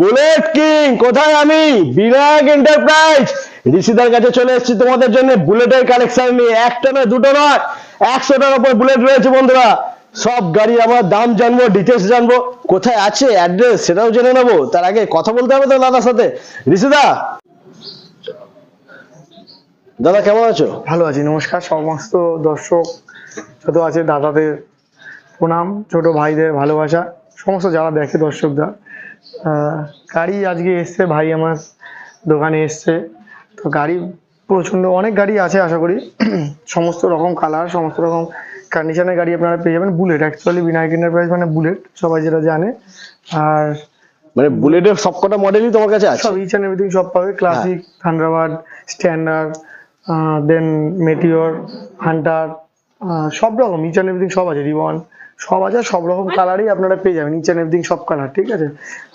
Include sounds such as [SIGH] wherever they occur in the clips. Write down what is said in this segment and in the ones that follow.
Bullet king, কোথায় আমি? Vinayak enterprise ঋষিদার কাছে চলে এসেছি তোমাদের জন্য বুলেটের কালেকশন নিয়ে। একটা নয়, দুটো নয়, একশোটার উপর বুলেট রয়েছে বন্ধুরা। সব গাড়ি আমার দাম জানব ডিটেলস জানব। কোথায় আছে অ্যাড্রেস সেটাও জেনে নেব। তার আগে কথা বলতে হবে তো দাদার সাথে। ঋষিদা। দাদা, কেমন আছো? ভালো আছি, নমস্কার সমস্ত দর্শক যত আছে দাদাদের প্রণাম, ছোট ভাইদের ভালোবাসা, সমস্ত যারা দেখে দর্শকরা। গাড়ি আজকে এসছে ভাই আমার দোকানে এসছে। তো গাড়ি প্রচণ্ড অনেক গাড়ি আছে আশা করি। [CLEARS THROAT] সমস্ত রকম কালার সমস্ত রকম কন্ডিশনের গাড়ি আপনারা পেয়ে যাবেন। বুলেট অ্যাকচুয়ালি বিনায়ক এন্টারপ্রাইজ মানে বুলেট সবাই যেটা জানে। আর মানে বুলেটের সবকটা মডেলই তোমার কাছে আছে? সব ইচ অ্যান্ড এভরিথিং সব পাবে। Classic thunderbird standard then meteor hunter সব রকম ইচ অ্যান্ড এভরিথিং সব আছে। রিবন সব আছে সব রকম কালারই আপনারা পেয়ে যাবেন ইচ অ্যান্ড এভরিথিং সব কালার ঠিক আছে?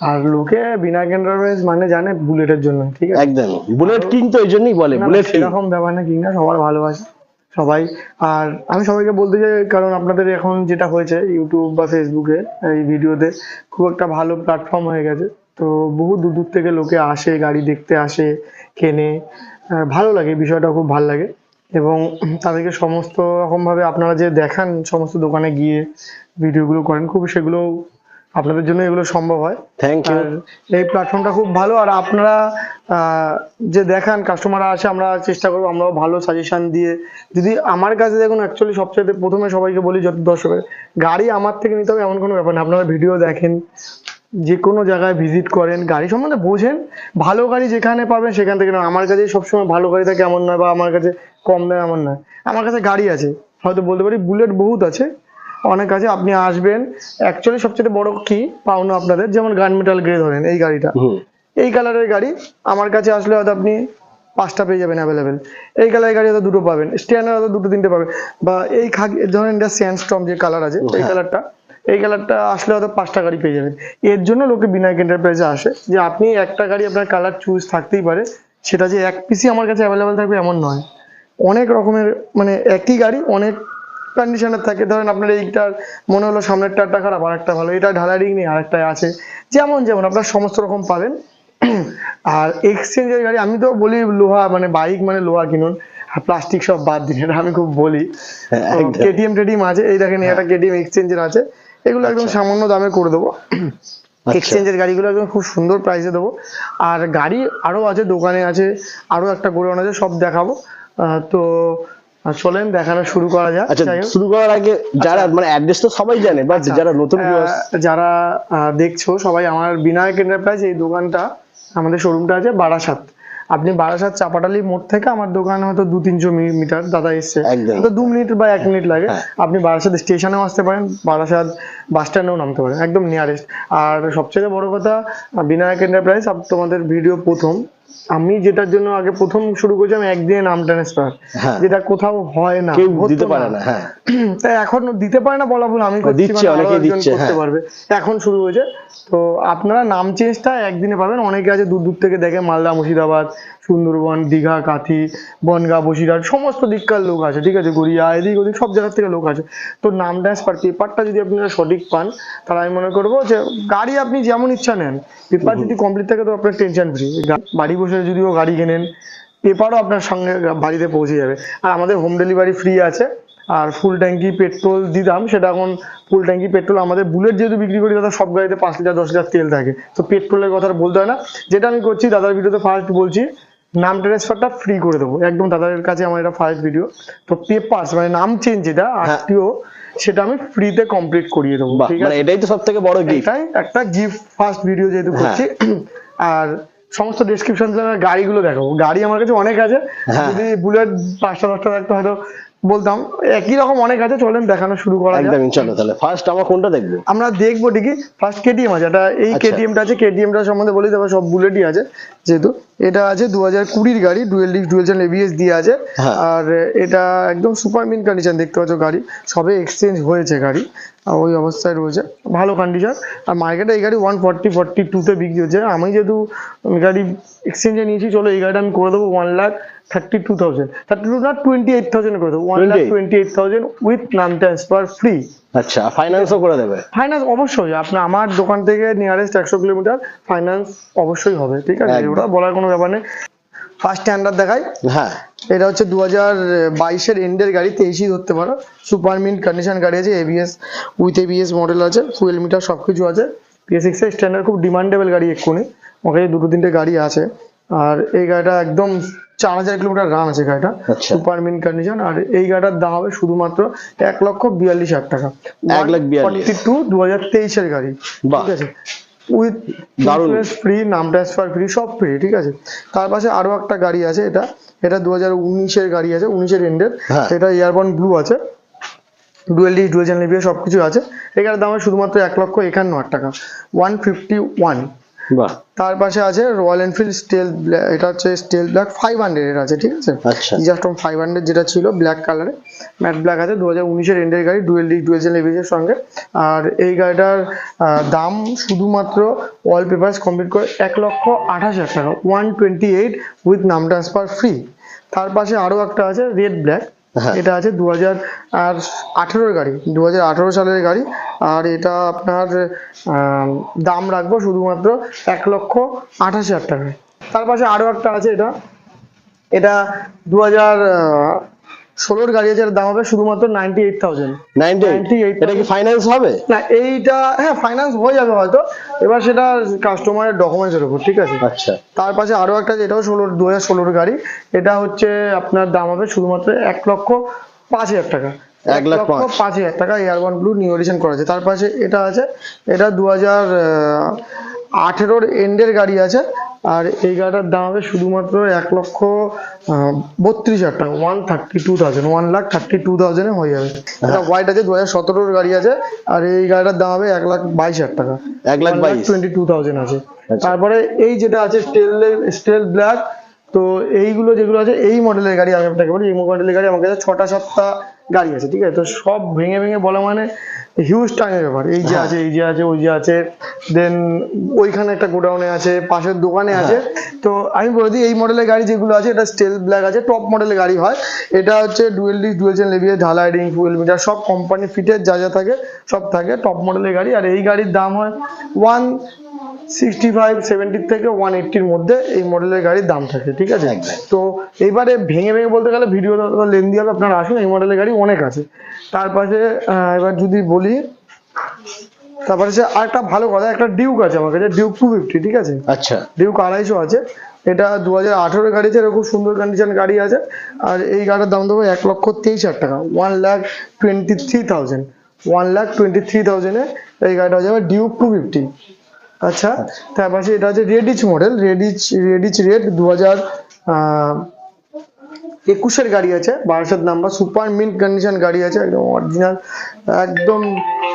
আর লোকে বিনা এন্টারপ্রাইজ মানে জানে বুলেটের জন্য ঠিক আছে? একদম বুলেট কিং তো এই জন্যই বলে না, না, বুলেট কিং। সেরকম ব্যাপার না কিনা সবার ভালোবাসে সবাই। আর আমি সবাইকে বলতে চাই কারণ আপনাদের এখন যেটা হয়েছে ইউটিউব বা ফেসবুকে এই ভিডিওতে খুব একটা ভালো প্ল্যাটফর্ম হয়ে গেছে। তো বহু দূর দূর থেকে লোকে আসে গাড়ি দেখতে আসে কেনে। ভালো লাগে বিষয়টা খুব ভালো লাগে। এবং তাদেরকে সমস্ত রকমভাবে আপনারা যে দেখান সমস্ত দোকানে গিয়ে ভিডিওগুলো করেন খুব সেগুলো আপনাদের জন্য এগুলো সম্ভব হয়। থ্যাংক ইউ এই প্ল্যাটফর্মটা খুব ভালো আর আপনারা যে দেখান কাস্টমাররা আসে আমরা চেষ্টা করব আমরাও ভালো সাজেশন দিয়ে। যদি আমার কাছে দেখুন অ্যাকচুয়ালি সবচেয়ে প্রথমে সবাইকে বলি যত দর্শকের গাড়ি আমার থেকে নিতে হবে এমন কোনো ব্যাপার না। আপনারা ভিডিও দেখেন যে কোনো জায়গায় ভিজিট করেন গাড়ি সম্বন্ধে বোঝেন। ভালো গাড়ি যেখানে পাবেন সেখান থেকে। আমার কাছে সবসময় ভালো গাড়ি থাকে এমন নয় বা আমার কাছে কম দাম এমন নয়। আমার কাছে গাড়ি আছে। হয়তো বলতে পারি বুলেট বহুত আছে। অনেক আছে। আপনি আসবেন। অ্যাকচুয়ালি সবচেয়ে বড় কি পাওনা আপনাদের? যেমন গান মেটাল গ্রে ধরেন এই গাড়িটা। এই কালারের গাড়ি আমার কাছে আসলে হয়তো আপনি পাঁচটা পেয়ে যাবেন অ্যাভেলেবেল এই কালারের গাড়ি হয়তো দুটো পাবেন। স্ট্যান্ডার্ড হয়তো দুটো তিনটে পাবেন। বা এই খাকি ধরেন এটা স্যান্ডস্টম যে কালার আছে এই। কালারটা এই কালারটা আসলে হয়তো পাঁচটা গাড়ি পেয়ে যাবেন। এর জন্য লোকে বিনায়ক এন্টারপ্রাইজে আসে যে আপনি একটা গাড়ি আপনার কালার চুজ থাকতেই পারে সেটা যে এক পিসই আমার কাছে অ্যাভেলেবেল থাকবে এমন নয়। অনেক রকমের মানে একই গাড়ি অনেক কন্ডিশনের থাকে। ধরেন আপনার এইটার মনে হলো সামনের টায়ারটা খারাপ আর একটা ভালো। এটা ঢালাই রিং নেই আরেকটা আছে। যেমন যেমন আপনার সমস্ত রকম পাবেন। আর এক্সচেঞ্জের গাড়ি আমি তো বলি লোহা মানে বাইক মানে লোহা কিনুন। আর প্লাস্টিক সব বাদ দিন এটা আমি খুব বলি। হ্যাঁ, কেটিএম টেটিএম আছে। এই দেখেন একটা কেটিএম এক্সচেঞ্জের আছে। এগুলো একদম আচ্ছা। সামান্য দামে করে দেবো। আচ্ছা। এক্সচেঞ্জের গাড়িগুলো একদম খুব সুন্দর প্রাইসে দেবো। আর গাড়ি আরও আছে দোকানে আছে আরও একটা গোডাউন আছে সব দেখাবো। তো চলেন দেখানো শুরু করা যাক। আচ্ছা শুরু করার আগে যারা মানে অ্যাড্রেস তো সবাই জানে বাট আচ্ছা, যারা নতুন যারা দেখছ সবাই আমার বিনায়ক এন্টারপ্রাইজ এই দোকানটা আমাদের শোরুমটা আছে বারাসাত। আপনি বারাসাত চাপাটালি মোড় থেকে আমার দোকানে হয়তো দু তিনশো মিটার দাদা এসছে। তো দু মিনিট বা এক মিনিট লাগে। হ্যাঁ। আপনি বারাসাত স্টেশনেও আসতে পারেন। বারাসাত বাস স্ট্যান্ডেও নামতে পারেন একদম নিয়ারেস্ট আর সবচেয়ে বড় কথা বিনায়ক এন্টারপ্রাইজ তোমাদের ভিডিও প্রথম। আমি যেটার জন্য আগে প্রথম শুরু করেছি আমি একদিনে নাম ট্রান্সফার হ্যাঁ। যেটা কোথাও হয় না কেউ দিতে পারে না হ্যাঁ। [CLEARS THROAT] তাই এখন দিতে পারে না বলা ভুল আমি দিচ্ছে, মানে একজন দিচ্ছে, করতে হ্যাঁ। পারবে। এখন শুরু হয়েছে। তো আপনারা নাম চেঞ্জটা একদিনে পাবেন অনেকে আছে দূর দূর থেকে দেখে মালদা মুর্শিদাবাদ সুন্দরবন, দীঘা, কাথি, বনগা, বসিরহাট, সমস্ত দিককার লোক আছে ঠিক আছে? গড়িয়া, এদিক ওদিক সব জায়গার থেকে লোক আছে তো নাম ট্রান্সফার পেপারটা যদি আপনারা সঠিক পান, তাহলে আমি মনে করব যে গাড়ি আপনি যেমন ইচ্ছা নেন, পেপার যদি কমপ্লিট থাকে তো আপনার টেনশন ফ্রি বাড়ি বসে যদিও গাড়ি কেনেন, পেপারও আপনার সঙ্গে বাড়িতে পৌঁছে যাবে। আর আমাদের হোম ডেলিভারি ফ্রি আছে, আর ফুল ট্যাঙ্কি পেট্রোল দিতাম, সেটা এখন ফুল ট্যাঙ্কি পেট্রোল আমাদের বুলেট যেহেতু বিক্রি করি, দাদা, সব গাড়িতে পাঁচ লিটার দশ লিটার তেল থাকে। তো পেট্রোলের কথা বলতে হয় না। যেটা আমি করছি, দাদার ভিডিওতে ফার্স্ট বলছি নাম ট্রান্সফারটা ফ্রি করে দেবো। একদম দাদাদের কাছে আমার এটা ফার্স্ট ভিডিও তো পেপার্স মানে নাম চেঞ্জ যেটা আত্মীয় সেটা আমি ফ্রিতে কমপ্লিট করিয়ে দেবো মানে এটাই তো সবথেকে বড় গিফট এটাই একটা গিফট ফার্স্ট ভিডিও যেহেতু করছি। আর সমস্ত ডেসক্রিপশন গাড়িগুলো দেখাবো। গাড়ি আমার কাছে অনেক আছে। হ্যাঁ। যদি বুলেট পাঁচটা দশটা থাকতো হয়তো বলতাম একই রকম অনেক আছে চলেন দেখানো শুরু করা যাক। একদমই চলো তাহলে। ফার্স্ট আমরা কোনটা দেখব? আমরা দেখব ঠিকই ফার্স্ট কেটিএম আছে এটা এই আচ্ছা। কেটিএমটা আছে কেটিএমটা সম্বন্ধে বলি তবে সব বুলেটই আছে যেহেতু এটা আছে দু হাজার কুড়ির গাড়ি dual disc dual channel ABS দিয়ে আছে। হ্যাঁ। আর এটা একদম সুপার মিন কন্ডিশন দেখতে পাচ্ছ গাড়ি সবে এক্সচেঞ্জ হয়েছে গাড়ি। ওই অবস্থায় রয়েছে। ভালো কন্ডিশন আর মার্কেটে এই গাড়ি ওয়ান ফর্টি ফর্টি টুতে বিক্রি হচ্ছে। আমি যেহেতু গাড়ি এক্সচেঞ্জে নিয়েছি চলো এই গাড়িটা আমি করে দেবো one lakh thirty two thousand thirty two না টোয়েন্টি এইট থাউজেন্ড করে দেবো। One lakh twenty eight thousand with নাম ট্রান্সফার ফ্রি আচ্ছা ফাইন্যান্সও করে দেবে। ফাইন্যান্স অবশ্যই। আপনি আমার দোকান থেকে নিয়ারেস্ট একশো কিলোমিটার ফাইন্যান্স অবশ্যই হবে। ঠিক আছে? ওটা বলার কোনো ব্যাপার নেই। ফার্স্ট স্ট্যান্ডার্ড দেখাই। হ্যাঁ। এটা হচ্ছে দু হাজার বাইশের এন্ডের গাড়ি তেইশই ধরতে পারো। সুপার মিন্ট কন্ডিশন গাড়ি আছে এবিএস উইথ এবিএস মডেল আছে ফুয়েল মিটার সব কিছু আছে পিএস এক্স স্ট্যান্ডার্ড খুব ডিমান্ডেবল গাড়ি এক্ষুনি। ওর কাছে দুটো তিনটে গাড়ি আছে। আর এই গাড়িটা একদম চার হাজার কিলোমিটার রান আছে গাড়িটা। সুপার মিন্ট কন্ডিশন আর এই গাড়িটার দাম হবে শুধুমাত্র এক লক্ষ বিয়াল্লিশ হাজার টাকা। এক লাখ বিয়াল্লিশ। টু দু হাজার তেইশের গাড়ি। ঠিক আছে? উইথ দারুণ। ফ্রি নাম ট্রান্সফার ফ্রি সব ফ্রি ঠিক আছে? তার পাশে আরও একটা গাড়ি আছে এটা। এটা দু হাজার উনিশের গাড়ি আছে উনিশের এন্ডের হ্যাঁ। এটা ইয়ারবন ব্লু আছে। ডুয়েল ডি ডুয়েল চ্যানেল সব কিছু আছে। এটার দাম শুধুমাত্র এক লক্ষ একান্ন হাজার টাকা। ওয়ান ফিফটি ওয়ান বাহ। তার পাশে আছে রয়্যাল এনফিল্ড স্টেল এটা হচ্ছে স্টেল ব্ল্যাক ফাইভ হান্ড্রেড আছে ঠিক আছে? আচ্ছা। ইজাস্টম ফাইভ হান্ড্রেড যেটা ছিল ব্ল্যাক কালারে ম্যাট ব্ল্যাক আছে দু হাজার উনিশের এন্ডের গাড়ি ডুয়েল ডি ডুয়েল জেন এর সঙ্গে। আর এই গাড়িটার দাম শুধুমাত্র অল পেপার্স কমপ্লিট করে এক লক্ষ আঠাশ হাজার টাকা ওয়ান টোয়েন্টি এইট উইথ নাম ট্রান্সফার ফ্রি তার পাশে আরও একটা আছে রেড ব্ল্যাক। এটা আছে দু হাজার আর আঠেরোর গাড়ি দু হাজার আঠেরো সালের গাড়ি। আর এটা আপনার দাম রাখব শুধুমাত্র এক লক্ষ আঠাশ হাজার টাকা তার পাশে আরও একটা আছে এটা। এটা দু হাজার ষোলোর গাড়ি আছে দাম হবে শুধুমাত্র নাইনটি এইট থাউজেন্ড নাইনটি 98 এটা কি ফাইন্যান্স হবে? না এইটা হ্যাঁ ফাইন্যান্স হয়ে যাবে হয়তো। এবার সেটা কাস্টমারের ডকুমেন্টসের উপর ঠিক আছে? আচ্ছা। তার পাশে আরও একটা এটাও ষোলোর দু হাজার ষোলোর গাড়ি এটা হচ্ছে আপনার দাম হবে শুধুমাত্র এক লক্ষ পাঁচ হাজার টাকা। এক লাখ পাঁচ। পাঁচ হাজার টাকা airborne blue new edition করা আছে। তার পাশে এটা আছে এটা দু হাজার আঠেরোর এন্ডের গাড়ি আছে। আর এই গাড়িটার দাম হবে শুধুমাত্র এক লক্ষ বত্রিশ হাজার টাকা one thirty two thousand one lakh thirty two থাউজেন্ডে হয়ে যাবে। এটা হোয়াইট আছে দু হাজার সতেরোর গাড়ি আছে আর এই গাড়িটার দাম হবে এক লাখ বাইশ হাজার টাকা। এক লাখ বাইশ। টোয়েন্টি টু থাউজেন্ড আছে। আচ্ছা। তারপরে এই যেটা আছে স্টেল স্টেল ব্ল্যাক তো এইগুলো যেগুলো আছে এই মডেলের গাড়ি আমি আপনাকে বলি এই মডেলের গাড়ি আমার কাছে ছটা সাতটা গাড়ি আছে ঠিক আছে? তো সব ভেঙে ভেঙে বলা মানে হিউজ টাইমের ব্যাপার। এই যে আছে এই যে আছে ওই যে আছে দেন ওইখানে একটা গোডাউনে আছে পাশের দোকানে আছে। তো আমি বলে দিই এই মডেলের গাড়ি যেগুলো আছে এটা স্টেল ব্ল্যাক আছে টপ মডেলের গাড়ি হয়। এটা হচ্ছে ডুয়েল ডি ডুয়েল চেন লেভিয়ে ঢালাই রিং ফুয়েল মিটার সব কোম্পানি ফিটের যা যা থাকে সব থাকে টপ মডেলের গাড়ি। আর এই গাড়ির দাম হয় ওয়ান সিক্সটি ফাইভ সেভেন্টির থেকে ওয়ান এইট্টির মধ্যে এই মডেলের গাড়ির দাম থাকে ঠিক আছে? তো এইবারে ভেঙে ভেঙে বলতে গেলে ভিডিও লেন্দি হবে আপনারা আসুন এই মডেলের গাড়ি অনেক আছে। তার পাশে এবার যদি বলি তারপরে সে আরেকটা ভালো কথা একটা ডিউক আছে আমার কাছে ডিউক টু ফিফটি ঠিক আছে? আচ্ছা। ডিউক আড়াইশো আছে। এটা দু হাজার আঠেরো গাড়ি আছে খুব সুন্দর কন্ডিশন গাড়ি আছে। আর এই গাড়ির দাম দেবো এক লক্ষ তেইশ হাজার টাকা one lakh twenty three thousand one lakh twenty three থাউজেন্ডে এই গাড়িটা হয়ে যাবে ডিউক টু ফিফটি আচ্ছা তার পাশে এটা হচ্ছে রেডিচ মডেল রেডিচ রেডিচ রেড দু হাজার একুশের গাড়ি আছে Barasat number super mint condition গাড়ি আছে, একদম অরিজিনাল একদম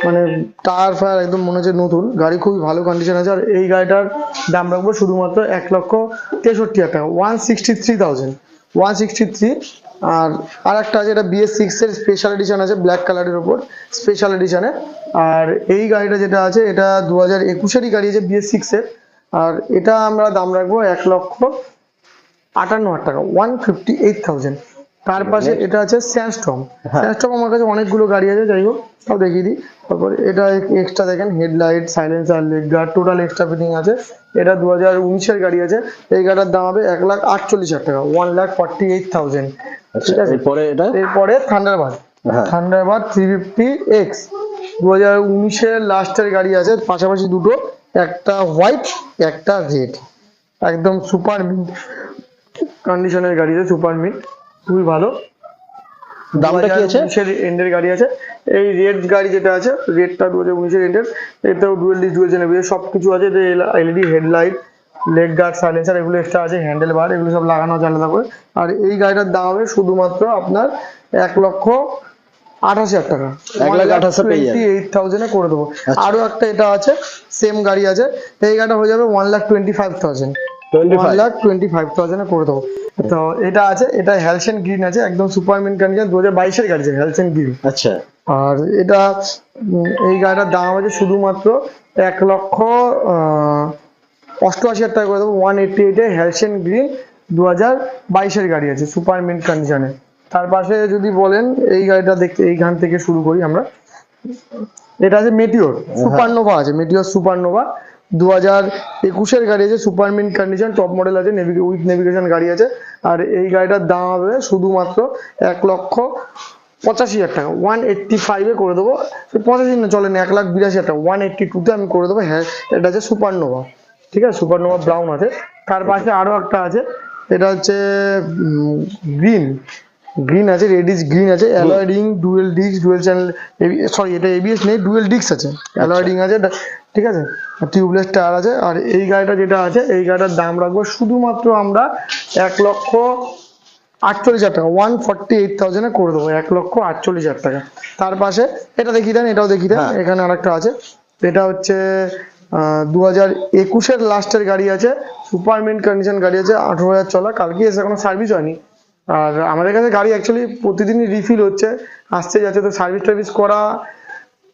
মানে টায়ার ফায়ার একদম মনে হচ্ছে নতুন, গাড়ি খুবই ভালো কন্ডিশন আছে, আর এই গাড়িটার দাম রাখব শুধুমাত্র এক লক্ষ তেষট্টি হাজার টাকা one sixty three thousand one sixty three আর আর একটা আছে এটা বিএস সিক্স এর স্পেশাল এডিশন আছে ব্ল্যাক কালারের উপর স্পেশাল এডিশনে আর এই গাড়িটা যেটা আছে এটা দু হাজার একুশেরই গাড়ি আছে বিএস সিক্স এর। আর এটা আমরা দাম রাখব এক লক্ষ আটান্ন হাজার টাকা ওয়ান ফিফটি এইট থাউজেন্ড তার পাশে এটা আছে স্যান্ডস্টম। স্যান্ডস্টম আমার কাছে অনেকগুলো গাড়ি আছে যাই হোক সব দেখিয়ে দিই। তারপর এটা এক্সট্রা দেখেন headlight silencer leg guard total extra fitting আছে। এটা দু হাজার উনিশের গাড়ি আছে। এই গাড়িটার দাম হবে এক লাখ আটচল্লিশ হাজার টাকা one lakh forty eight thousand ঠিক আছে। এরপরে এটা? এরপরে thunderbird thunderbird three fifty X দু হাজার উনিশের লাস্টের গাড়ি আছে পাশাপাশি দুটো একটা হোয়াইট একটা রেড একদম সুপার কন্ডিশনের গাড়ি আছে সুপার মিট খুবই ভালো। দামটা কি আছে? এন্ডের গাড়ি আছে। এই রেড গাড়ি যেটা আছে রেডটা দু হাজার উনিশের এন্ডের এটাও ডুয়েল ডুয়েল সব কিছু আছে। LED headlight leg guard silencer এগুলো এক্সট্রা আছে হ্যান্ডেল বার এগুলো সব লাগানো আছে আলাদা করে। আর এই গাড়িটার দাম হবে শুধুমাত্র আপনার এক লক্ষ আঠাশ হাজার টাকা। এক লাখ আঠাশে এইট থাউজেন্ডে করে দেবো। আচ্ছা। আরও একটা এটা আছে সেম গাড়ি আছে। এই গাড়িটা হয়ে যাবে one lakh twenty five thousand twenty one five lakh twenty five থাউজেন্ডে করে দেবো। তো এটা আছে এটা হ্যালসেন গ্রিন আছে একদম কন্ডিশন দু হাজার বাইশের গাড়ি আছে হ্যালসেন গ্রিন আচ্ছা। আর এটা এই গাড়িটার দাম আছে শুধুমাত্র এক লক্ষ আহ, অষ্টআশি হাজার টাকা করে দেবো ওয়ান এইটটি এইটে হ্যালসেন গ্রিন দু হাজার বাইশের গাড়ি আছে সুপার মিন্ট কন্ডিশনে তার পাশে যদি বলেন এই গাড়িটা দেখতে এইখান থেকে শুরু করি আমরা। এটা আছে মেটিওর সুপারনোভা আছে মেটিওর সুপারনোভা। দু হাজার একুশের গাড়ি আছে super mint condition top model আছে উইথ নেভিগেশন গাড়ি আছে। আর এই গাড়িটার দাম হবে শুধুমাত্র এক লক্ষ পঁচাশি হাজার টাকা। ওয়ান এইট্টি ফাইভে করে দেবো। পঁচাশি না চলেন এক লাখ বিরাশি হাজার টাকা। ওয়ান এইট্টি টুতে আমি করে দেবো হ্যাঁ এটা আছে সুপারনোভা। ঠিক আছে সুপারনোভা ব্রাউন আছে। তার পাশে আরও একটা আছে এটা হচ্ছে গ্রিন গ্রিন আছে রেডিস গ্রিন আছে alloy ring dual disc dual channel sorry এটা এবিএস নেই ডুয়েল ডিস্ক আছে। অ্যালয় রিং আছে ঠিক আছে? টিউবলেস টায়ার আছে আর এই গাড়িটা যেটা আছে এই গাড়িটার দাম রাখব শুধুমাত্র আমরা এক লক্ষ আটচল্লিশ হাজার টাকা ওয়ান ফর্টি এইট থাউজেন্ডে করে দেবো এক লক্ষ আটচল্লিশ হাজার টাকা। তার পাশে এটা দেখিয়ে দেন এটাও দেখিয়ে দেন হ্যাঁ। এখানে আরেকটা আছে। এটা হচ্ছে দু হাজার একুশের লাস্টের গাড়ি আছে সুপার মিন্ট কন্ডিশন গাড়ি আছে আঠেরো হাজার চলা। কালকে এসে কোনো সার্ভিস হয়নি। আর আমাদের কাছে গাড়ি অ্যাকচুয়ালি প্রতিদিনই রিফিল হচ্ছে আসছে যাচ্ছে তো সার্ভিস টার্ভিস করা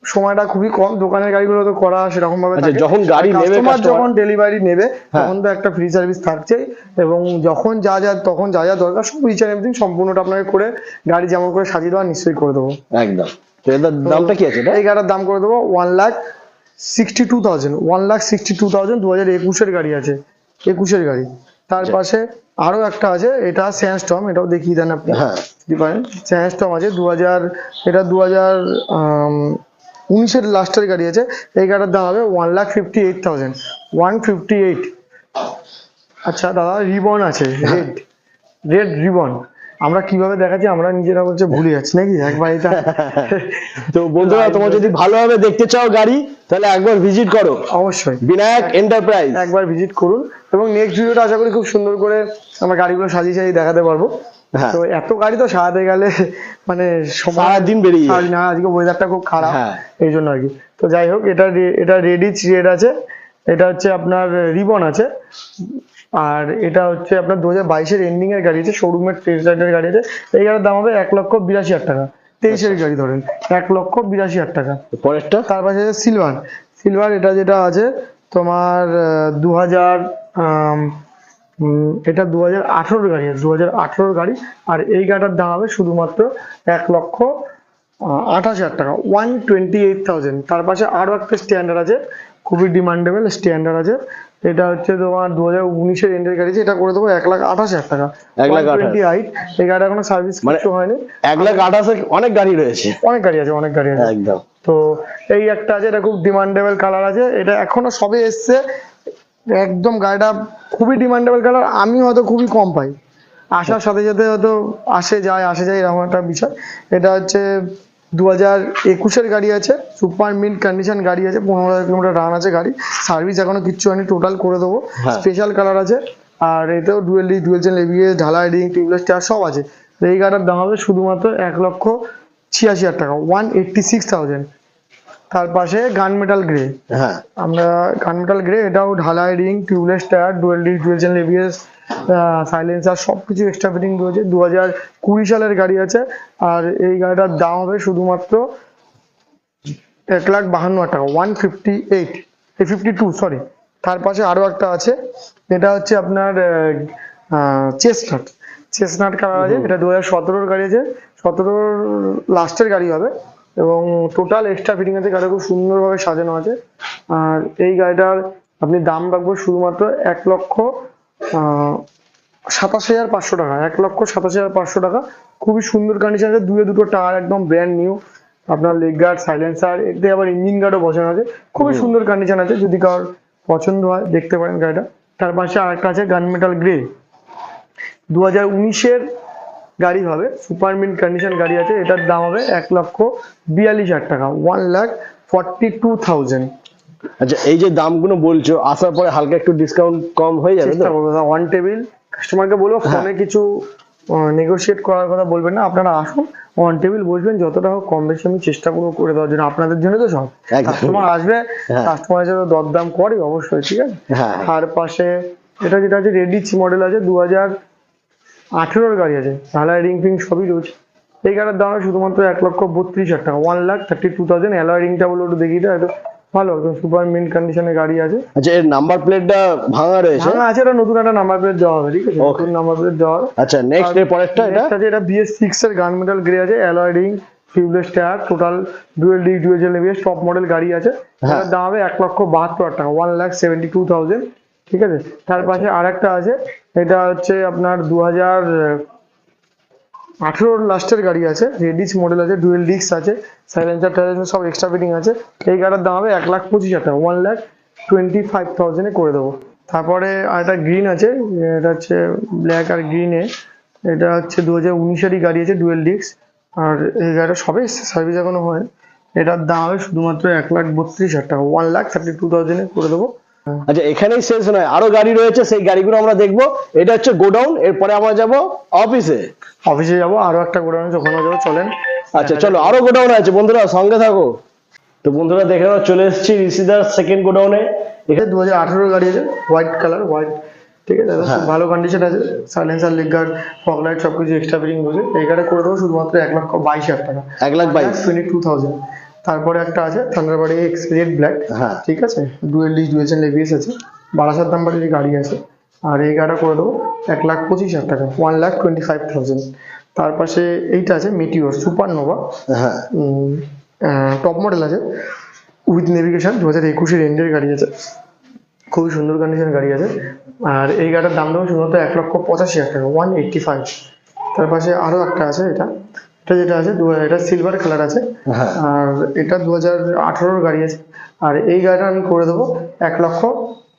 সময়টা খুবই কম দোকানের গাড়িগুলো তো করা সেরকম ভাবে আচ্ছা, যখন গাড়ি নেবে যখন ডেলিভারি নেবে হ্যাঁ। তখন তো একটা ফ্রি সার্ভিস থাকছেই। এবং যখন যা যা তখন যা যা দরকার সব রিচ এভরিথিং সম্পূর্ণটা আপনাকে করে গাড়ি যেমন করে সাজিয়ে দেওয়া নিশ্চয়ই করে দেবো। একদম। তো এটার দামটা কি আছে এই গাড়ির দাম করে দেবো one lakh sixty two thousand one lakh sixty two thousand দু হাজার একুশের গাড়ি আছে একুশের গাড়ি। তার। পাশে আরও একটা আছে এটা স্যান্ডস্টম এটাও দেখিয়ে দেন আপনি। হ্যাঁ। স্যান্ডস্টম আছে দু হাজার এটা দু হাজার উনিশের লাস্টের গাড়ি আছে এই গাড়ির দাম হবে one lakh fifty eight thousand one fifty eight আচ্ছা দাদা রিবন আছে রেড রেড রিবন আমরা কীভাবে দেখাচ্ছি? আমরা নিজেরা বলছে ভুলে যাচ্ছি নাকি? একবার এটা [LAUGHS] তো বন্ধুরা তোমরা যদি ভালোভাবে দেখতে চাও গাড়ি তাহলে একবার ভিজিট করো। অবশ্যই। বিনায়ক এন্টারপ্রাইজ একবার ভিজিট করুন। এবং নেক্সট ভিডিওটা আশা করি খুব সুন্দর করে আমরা গাড়িগুলো সাজিয়ে সাজিয়ে দেখাতে পারব। হ্যাঁ। তো এত গাড়ি তো সারাতে গেলে [LAUGHS] মানে সারাদিন বেরিয়ে যায়। না আজকে ওয়েদারটা খুব খারাপ। হ্যাঁ। এই জন্য আর কি। তো যাই হোক এটা এটা রেডি রেড আছে। এটা হচ্ছে আপনার রিবন আছে। আর এটা হচ্ছে আপনার দু হাজার বাইশের এন্ডিং এর গাড়ি আছে শোরুমের টেস্ট রাইডের গাড়ি আছে। এই গাড়ির দাম হবে এক লক্ষ বিরাশি হাজার টাকা। তেইশের গাড়ি ধরেন এক লক্ষ বিরাশি হাজার টাকা। পরেরটা? তার পাশে আছে সিলভার সিলভার এটা যেটা আছে তোমার দু হাজার এটা দু হাজার আঠেরোর গাড়ি দু হাজার আঠেরোর গাড়ি। আর এই গাড়িটার দাম হবে শুধুমাত্র এক লক্ষ আঠাশ হাজার টাকা ওয়ান টোয়েন্টি এইট থাউজেন্ড তার পাশে আরও একটা স্ট্যান্ডার্ড আছে খুবই ডিমান্ডেবল স্ট্যান্ডার্ড আছে। এটা হচ্ছে তোমার দু হাজার উনিশের এন্ডের গাড়ি এটা করে দেবো এক লাখ আঠাশ হাজার টাকা। এক লাখ। টোয়েন্টি এইট এই গাড়িটা এখনও সার্ভিস মানে- কিছু হয়নি। এক লাখ আঠাশে অনেক গাড়ি রয়েছে। অনেক গাড়ি আছে অনেক গাড়ি আছে। একদম। তো এই একটা আছে এটা খুব ডিমান্ডেবল কালার আছে। এটা এখনও সবে এসছে। একদম গাড়িটা খুবই ডিমান্ডেবল কালার আমি হয়তো খুবই কম পাই। আসার সাথে সাথে হয়তো আসে যায় আসে যায় এরকম একটা বিষয়। এটা হচ্ছে দু হাজার একুশের গাড়ি আছে সুপার মিন্ট কন্ডিশন গাড়ি আছে পনেরো হাজার কিলোমিটার রান আছে গাড়ি। সার্ভিস এখনও কিচ্ছু হয়নি টোটাল করে দেবো। হ্যাঁ। স্পেশাল কালার আছে আর এতেও dual D dual chain ABS ঢালাই রিং টিউবলেস টায়ার সব আছে। এই গাড়িটার দাম হবে শুধুমাত্র এক লক্ষ ছিয়াশি হাজার টাকা ওয়ান এইট্টি সিক্স থাউজেন্ড তার পাশে গান মেটাল গ্রে হ্যাঁ। আমরা গান মেটাল গ্রে এটাও ঢালাই ring tubeless tyre dual D dual chain ABS silencer সব কিছু এক্সট্রা ফিটিং রয়েছে। দু হাজার কুড়ি সালের গাড়ি আছে। আর এই গাড়িটার দাম হবে শুধুমাত্র এক লাখ বাহান্ন হাজার টাকা ওয়ান ফিফটি এইট এই ফিফটি টু সরি তার পাশে আরও একটা আছে। এটা হচ্ছে আপনার চেস্টনাট চেস্টনাট কালার আছে। এটা দু হাজার সতেরোর গাড়ি আছে। সতেরোর লাস্টের গাড়ি হবে। এবং টোটাল এক্সট্রা ফিটিং আছে গাড়ি খুব সুন্দরভাবে সাজানো আছে। আর এই গাড়িটার আপনি দাম রাখব শুধুমাত্র এক লক্ষ সাতাশ হাজার পাঁচশো টাকা এক লক্ষ সাতাশ হাজার পাঁচশো টাকা। খুবই সুন্দর কন্ডিশন আছে দুয়ে দুটো টায়ার একদম ব্র্যান্ড নিউ আপনার লেগ গার্ড সাইলেন্সার এতে আবার ইঞ্জিন গার্ডও বসানো আছে। খুবই সুন্দর কন্ডিশন আছে যদি কারোর পছন্দ হয় দেখতে পারেন গাড়িটা। তার পাশে আরেকটা আছে গান মেটাল গ্রে দু হাজার উনিশের গাড়ি হবে। সুপার মিন্ট কন্ডিশন গাড়ি আছে এটার দাম হবে এক লক্ষ বিয়াল্লিশ হাজার টাকা। One lakh forty two thousand আচ্ছা এই যে দামগুলো বলছো আসার পরে হালকা একটু ডিসকাউন্ট কম হয়ে যাবে তো? ওয়ান টেবিল কাস্টমারকে বলব হ্যাঁ। ফোনে কিছু নেগোশিয়েট করার কথা বলবেন না। আপনারা আসুন ওয়ান টেবিল বসবেন যতটা হোক কম বেশি আমি চেষ্টা করব করে দেওয়ার জন্য। আপনাদের জন্য তো সব। কাস্টমার আসবে হ্যাঁ। কাস্টমারের সাথে দরদাম করে অবশ্যই ঠিক আছে? হ্যাঁ। তার পাশে এটা যেটা আছে রেডিচ মডেল আছে দু হাজার আঠেরোর গাড়ি আছে ঢালাই রিং ফিং সবই রয়েছে। এই গাড়ির দাম শুধুমাত্র এক লক্ষ বত্রিশ হাজার টাকা one lakh thirty two thousand alloy রিংটা বলে একটু দেখিয়ে দেয় ভালো একদম সুপার মিন্ট কন্ডিশনের গাড়ি আছে। আচ্ছা এর নাম্বার প্লেটটা ভাঙা রয়েছে? ভাঙা আছে এটা নতুন একটা নাম্বার প্লেট দেওয়া হবে ঠিক আছে? নতুন নাম্বার প্লেট দেওয়া হবে। আচ্ছা নেক্সট এর পরেরটা এটা? আছে এটা বিএস সিক্স এর গান মেটাল গ্রে আছে alloy ring tubeless tyre total dual D dual ABS top model গাড়ি আছে। হ্যাঁ। এটার দাম হবে এক লক্ষ বাহাত্তর হাজার টাকা one lakh seventy two thousand ঠিক আছে? তার পাশে আর একটা আছে এটা হচ্ছে আপনার দু হাজার আঠেরোর লাস্টের গাড়ি আছে রেডিস মডেল আছে ডুয়েল ডিস্ক আছে সাইলেন্সার টাইলেন্সার সব এক্সট্রা ফিটিং আছে। এই গাড়ির দাম হবে এক লাখ পঁচিশ হাজার টাকা ওয়ান লাখ টোয়েন্টি ফাইভ থাউজেন্ডে করে দেবো। তারপরে আর একটা গ্রিন আছে, এটা হচ্ছে ব্ল্যাক আর গ্রিনে এটা হচ্ছে দু হাজার উনিশেরই গাড়ি আছে ডুয়েল ডিস্ক আর এই গাড়িটা সবে সার্ভিস এখনও হয়। এটার দাম হবে শুধুমাত্র এক লাখ বত্রিশ হাজার টাকা ওয়ান লাখ থার্টি টু থাউজেন্ডে করে দেবো। আচ্ছা এখানেই শেষ নয় আরও গাড়ি রয়েছে সেই গাড়িগুলো আমরা দেখব। এটা হচ্ছে গোডাউন এরপরে আমরা যাব অফিসে। অফিসে যাব আরও একটা গোডাউন ওখানে যাব চলেন। আচ্ছা চলো আরও গোডাউন আছে বন্ধুরা সঙ্গে থাকো। তো বন্ধুরা দেখে নাও চলে এসেছি ঋষিদার সেকেন্ড গোডাউনে। এটা দু হাজার আঠেরো গাড়ি আছে হোয়াইট কালার হোয়াইট ঠিক আছে? হ্যাঁ। ভালো কন্ডিশন আছে silencer leg guard fog light সব কিছু এক্সট্রা ফিটিং বসে। এই গাড়ি করে দেবো শুধুমাত্র এক লক্ষ বাইশ হাজার টাকা। এক লাখ বাইশ। টোয়েন্টি টু থাউজেন্ড তারপরে একটা আছে থান্ডারবার্ড এক্স রেড ব্ল্যাক হ্যাঁ। ঠিক আছে? ডুয়েল ডিস ডুয়েল লেভিএস আছে। বারাসাত নাম্বারের গাড়ি আছে আর এই গাড়িটা করে দেবো এক লাখ পঁচিশ হাজার টাকা one lakh twenty five thousand তার পাশে এইটা আছে মিটিওর সুপার নোভা হ্যাঁ টপ মডেল আছে। উইথ নেভিগেশন দু হাজার একুশের এন্ডের গাড়ি আছে। খুবই সুন্দর কন্ডিশন গাড়ি আছে। আর এই গাড়িটার দাম দেবো শুধুমাত্র এক লক্ষ পঁচাশি হাজার টাকা ওয়ান এইটটি ফাইভ তার পাশে আরও একটা আছে এটা। এটা যেটা আছে দু এটা সিলভার কালার আছে। হ্যাঁ। আর এটা দু হাজার আঠারোর গাড়ি আছে। আর এই গাড়িটা আমি করে দেবো এক লক্ষ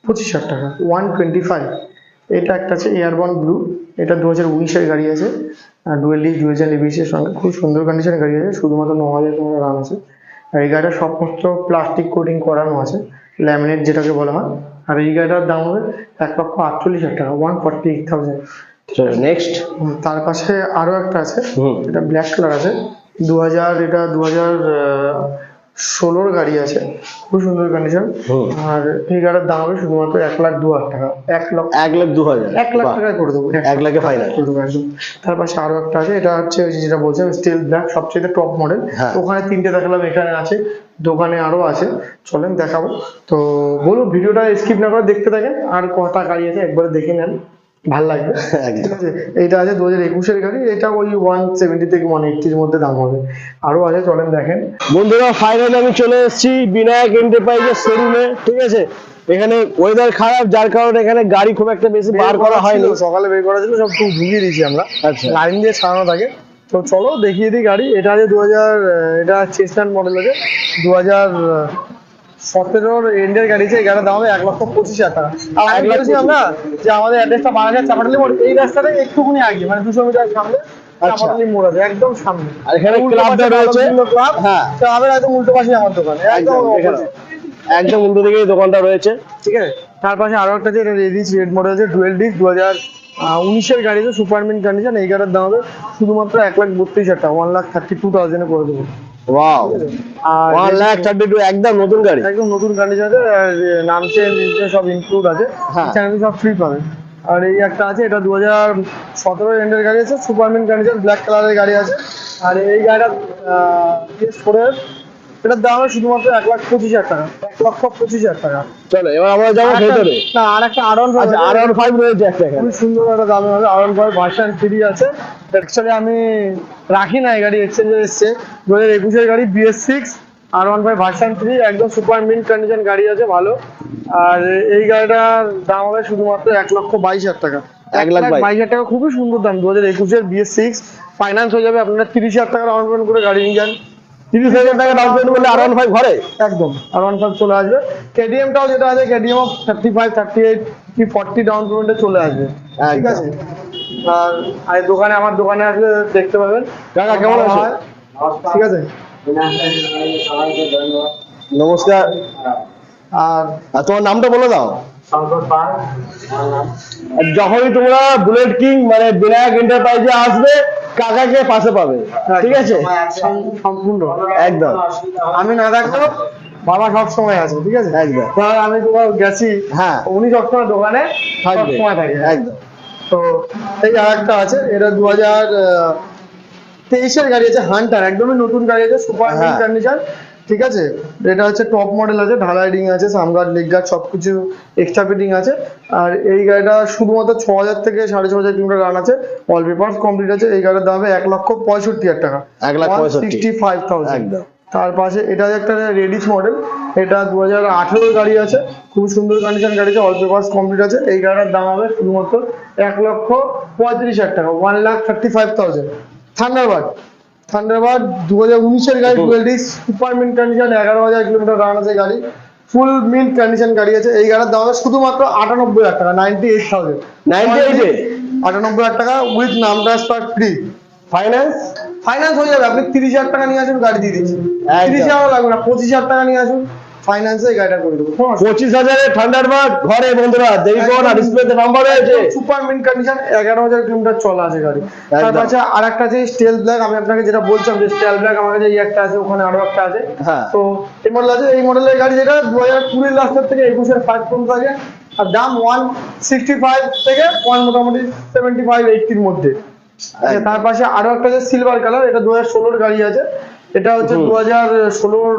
পঁচিশ হাজার টাকা ওয়ান টোয়েন্টি ফাইভ এটা একটা আছে এয়ারবন ব্লু এটা দু হাজার উনিশের গাড়ি আছে। আর ডুয়েল ডি দু হাজার এবিসের সঙ্গে খুব সুন্দর কন্ডিশনের গাড়ি আছে। শুধুমাত্র ন হাজার টাকা রান আছে। আর এই গাড়িটা সমস্ত প্লাস্টিক কোটিং করানো আছে ল্যামিনেট যেটাকে বলা হয়। আর এই গাড়িটার দাম হবে এক লক্ষ আটচল্লিশ হাজার টাকা one forty eight thousand next তার পাশে আরও একটা আছে। এটা ব্ল্যাক কালার আছে। দু হাজার এটা দু হাজার ষোলোর গাড়ি আছে। খুব সুন্দর কন্ডিশন আর এই গাড়ির দাম হবে শুধুমাত্র এক লাখ দু হাজার টাকা। এক লক্ষ এক লাখ দু হাজার। এক লাখ টাকায় করে দেবো। এক লাখে ফাইনাল করে দেবো একদম। তার পাশে আরও একটা আছে। এটা হচ্ছে যেটা বলছিলাম স্টিল ব্ল্যাক সবচেয়ে টপ মডেল হ্যাঁ। ওখানে তিনটে দেখালাম এখানে আছে দোকানে আরও আছে। চলেন দেখাবো। তো বলুন ভিডিওটা স্কিপ না করে দেখতে থাকেন। আর কটা গাড়ি আছে একবার দেখে নেন। ভালো লাগবে। ঠিক আছে? এইটা আছে দু হাজার একুশের গাড়ি এটা ওই ওয়ান সেভেন্টি থেকে ওয়ান এইটির মধ্যে দাম হবে। আরও আছে চলেন দেখেন। বন্ধুরা ফাইনালি আমি চলে এসেছি বিনায়ক এন্টারপ্রাইজের শোরুমে ঠিক আছে? এখানে ওয়েদার খারাপ যার কারণে এখানে গাড়ি খুব একটা বেশি বার করা হয়নি। সকালে বের করা ছিল সব খুব ঢুকিয়ে দিয়েছি আমরা। আচ্ছা। লাইন দিয়ে ছাড়ানো থাকে। তো চলো দেখিয়ে দিই গাড়ি। এটা আছে দু হাজার এটা চেস্টান মডেল আছে। দু হাজার সতেরোর এন্ডের গাড়ি আছে এই গাড়ির দাম হবে এক লক্ষ পঁচিশ হাজার টাকা। আর না যে আমাদের অ্যাড্রেসটা বারাসাত চাপাটালি মোড় এই রাস্তাটা একটুখানি আগে মানে দুশো মিটার সামনে চাপাটালি মোড় আছে একদম সামনে। আর এখানে উল্টো ক্লাবটা রয়েছে। ক্লাব হ্যাঁ। ক্লাবের একদম উল্টো পাশে আমার দোকান একদম একদম উল্টো দিকে দোকানটা রয়েছে। ঠিক আছে? তার পাশে আরও একটা এটা Redditch red model dual disc দু হাজার উনিশের গাড়ি আছে সুপারমিন কন্ডিশন এই গাড়ির দাম হবে শুধুমাত্র এক লাখ বত্রিশ হাজার টাকা ওয়ান লাখ থার্টি টু থাউজেন্ডে করে দেবো। ওয়াও আর ওয়ান লাখ থার্টি টু একদম নতুন গাড়ি। একদম নতুন গাড়ি আর নাম চেঞ্জ সব ইনক্লুড আছে। চ্যানেলে সব ফ্রি পাবেন। আর এই একটা আছে এটা দু হাজার সতেরো এন্ডের গাড়ি আছে সুপারম্যান গাড়ি আছে ব্ল্যাক কালারের গাড়ি আছে। আর এই গাড়িটা ফোরের এটার দাম হবে শুধুমাত্র এক লাখ পঁচিশ হাজার টাকা। এক লক্ষ পঁচিশ হাজার টাকা। চলো এবার আমরা যাব ভেতরে। না আর একটা আর ওয়ান আচ্ছা আর আর ফাইভ রয়েছে একটা খুবই সুন্দর একটা দামে হবে। আর ওয়ান ফাইভ ভার্সন থ্রি আছে। অ্যাকচুয়ালি আমি রাখি না এই গাড়ি এক্সচেঞ্জে এসছে। দু হাজার একুশের গাড়ি বিএস সিক্স আর ওয়ান ফাইভ ভার্সন থ্রি একদম সুপার মিন্ট কন্ডিশন গাড়ি আছে ভালো। আর এই গাড়িটার দাম হবে শুধুমাত্র এক লক্ষ বাইশ হাজার টাকা। এক লাখ বাইশ। হাজার টাকা খুবই সুন্দর দাম। দু হাজার একুশের বিএস সিক্স ফাইন্যান্স হয়ে যাবে আপনারা তিরিশ হাজার টাকা ডাউন করে গাড়ি নিয়ে যান। তিরিশ হাজার টাকা ডাউন পেমেন্ট করলে আর ওয়ান ফাইভ ঘরে? একদম। আর ওয়ান ফাইভ চলে আসবে। কেডিএমটাও যেটা আছে KDM thirty five thirty eight কি ফর্টি ডাউন পেমেন্টে চলে আসবে। ঠিক আছে? আর আর দোকানে আমার দোকানে আসলে দেখতে পাবেন। কাকা কেমন আছো? হয়। ঠিক আছে? নমস্কার। আর তোমার নামটা বলে দাও। যখনই তোমরা বুলেট কিং মানে বিনায়ক এন্টারপ্রাইজে আসবে কাকাকে পাশে পাবে। ঠিক আছে? সম্পূর্ণ একদম। আমি না থাকলেও বাবা সব সময় আছে ঠিক আছে? একদম। আমি তোমার গেছি। হ্যাঁ। উনি সবসময় দোকানে সবসময় থাকে একদম। তো এই আর একটা আছে এটা দু হাজার তেইশের গাড়ি আছে হান্টার একদমই নতুন গাড়ি আছে সুপার হ্যাঁ। কন্ডিশন ঠিক আছে? এটা হচ্ছে টপ মডেল আছে ঢালাই রিং আছে সামগার্ড লেগ গার্ড সব কিছু এক্সট্রা ফিটিং আছে। আর এই গাড়িটা শুধুমাত্র ছ হাজার থেকে সাড়ে ছ হাজার কিলোমিটার রান আছে অল পেপার্স কমপ্লিট আছে। এই গাড়ির দাম হবে এক লক্ষ পঁয়ষট্টি হাজার টাকা। এক লাখ সিক্সটি ফাইভ থাউজেন্ড। তার পাশে এটা একটা রেডিস মডেল এটা দু হাজার গাড়ি আছে। খুব সুন্দর কন্ডিশন গাড়ি আছে অল পেপার্স কমপ্লিট আছে। এই গাড়িটার দাম হবে শুধুমাত্র এক লক্ষ পঁয়ত্রিশ হাজার টাকা। One lakh thirty five thousand thunderbird thunderbird দু হাজার উনিশের গাড়ি। টুয়েলভ সুপার মিন কন্ডিশন এগারো হাজার কিলোমিটার রান আছে গাড়ি। ফুল মিন কন্ডিশন গাড়ি আছে। এই গাড়ির দাম শুধুমাত্র আটানব্বই হাজার টাকা নাইনটি এইট থাউজেন্ড 98 এ? আটানব্বই হাজার টাকা উইথ নাম ট্রান্সফার ফ্রি ফাইন্যান্স ফাইন্যান্স হয়ে যাবে। আপনি তিরিশ হাজার টাকা নিয়ে আসুন গাড়ি দিয়ে দিচ্ছি। তিরিশ হাজার লাগবে না পঁচিশ হাজার টাকা নিয়ে আসুন। ফাইন্যান্সে গাড়িটা করে দেবো। পঁচিশ থান্ডারবার্ড ঘরে বন্ধুরা দেরি করো না ডিসপ্লেতে নাম্বার রয়েছে। সুপার মিন কন্ডিশন এগারো হাজার কিলোমিটার চলা আছে গাড়ি। তার পাশে আর একটা আছে স্টেল ব্ল্যাক আমি আপনাকে যেটা বলছিলাম যে স্টেল ব্ল্যাক আমার কাছে এই একটা আছে ওখানে আরও একটা আছে। হ্যাঁ। তো এই মডেল আছে এই মডেলের গাড়ি যেটা দু হাজার কুড়ির লাস্টের থেকে একুশের ফাইভ পর্যন্ত আছে আর দাম ওয়ান সিক্সটি ফাইভ থেকে ওয়ান মোটামুটি সেভেন্টি ফাইভ এইটির মধ্যে। আচ্ছা, তার পাশে আরও একটা আছে সিলভার কালার এটা দু হাজার ষোলোর গাড়ি আছে। এটা হচ্ছে দু হাজার ষোলোর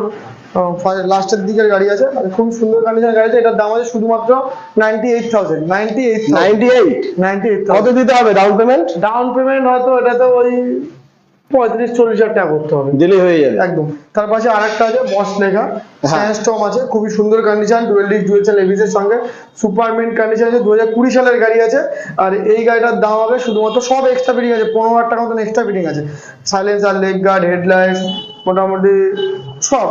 লাস্টের দিকের গাড়ি আছে আর খুব সুন্দর কন্ডিশন গাড়ি আছে এটার দাম আছে শুধুমাত্র ninety eight thousand ninety eight ninety eight ninety eight কত দিতে হবে ডাউন পেমেন্ট ডাউন পেমেন্ট হয়তো এটাতে ওই পঁয়ত্রিশ চল্লিশ হাজার টাকা করতে হবে। দিলেই হয়ে যাবে। একদম। তার পাশে আরেকটা আছে বস লেখা হ্যাঁ। আছে খুবই সুন্দর condition dual disc dual cell এভিসের সঙ্গে। কন্ডিশন আছে দু হাজার কুড়ি সালের গাড়ি আছে। আর এই গাড়িটার দাম হবে শুধুমাত্র সব এক্সট্রা ফিটিং আছে পনেরো হাজার টাকা মতন এক্সট্রা ফিটিং আছে। সাইলেন্সার লেগ গার্ড হেডলাইট মোটামুটি সব।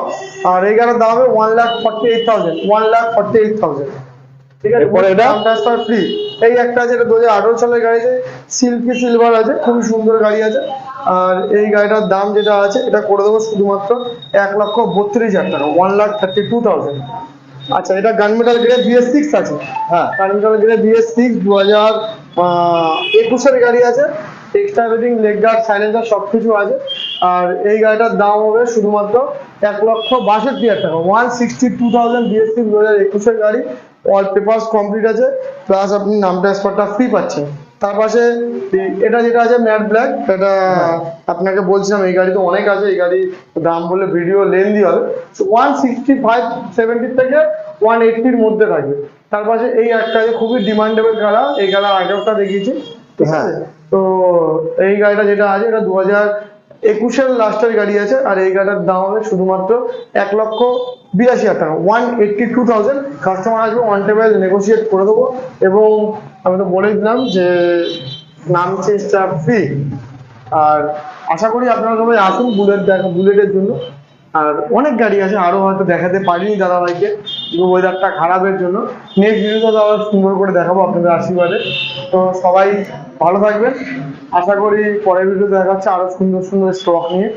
আর এই গাড়ির দাম হবে one lakh forty eight thousand one lakh forty eight thousand ঠিক আছে? এটা? ট্রান্সফার ফ্রি এই একটা আছে এটা দু হাজার আঠারো সালের গাড়ি আছে। সিল্কি সিলভার আছে খুবই সুন্দর গাড়ি আছে। আর এই গাড়িটার দাম যেটা আছে এটা করে দেবো শুধুমাত্র এক লক্ষ বত্রিশ হাজার টাকা one lakh thirty two thousand আচ্ছা এটা গানমেটাল গ্রেড বিএস সিক্স আছে? হ্যাঁ। গানমেটাল গ্রেড বিএস সিক্স দু হাজার একুশের গাড়ি আছে। Extra fitting leg guard silencer সব কিছু আছে। আর এই গাড়িটার দাম হবে শুধুমাত্র এক লক্ষ বাষট্টি হাজার টাকা। One sixty two thousand BS six দু হাজার একুশের গাড়ি। অল পেপার্স কমপ্লিট আছে। প্লাস আপনি নাম ট্রান্সফারটা ফ্রি পাচ্ছেন। তার পাশে এটা যেটা আছে ম্যাট ব্ল্যাক এটা আপনাকে বলছিলাম, এই গাড়ি তো অনেক আছে। এই গাড়ি দাম বলে ভিডিও লেন্দি হবে। ওয়ান সিক্সটি ফাইভ সেভেন্টি থেকে ওয়ান এইটটির মধ্যে থাকবে। তার পাশে এই একটা খুবই ডিমান্ডেবল কালার এই কালার আগেরটা দেখিয়েছি। ঠিক আছে? তো এই গাড়িটা যেটা আছে, এটা দু হাজার একুশের লাস্টের গাড়ি আছে, আর এই গাড়িটার দাম হবে শুধুমাত্র এক লক্ষ বিরাশি হাজার টাকা one eighty two thousand customer আসবে ওয়ান টেবিল নেগোসিয়েট করে দেবো। এবং আমি তো বলে দিলাম যে, নাম চেঞ্জটা ফ্রি আর আশা করি আপনারা সবাই আসুন বুলেট দেখা বুলেটের জন্য। আর অনেক গাড়ি আছে, আরও হয়তো দেখাতে পারিনি দাদাভাইকে। ওয়েদারটা খারাপের জন্য। নেক্সট ভিডিওতে আবার সুন্দর করে দেখাবো আপনাদের আশীর্বাদে। তো সবাই ভালো থাকবেন। আশা করি পরের ভিডিও দেখা হচ্ছে আরও সুন্দর সুন্দর স্টক নিয়ে।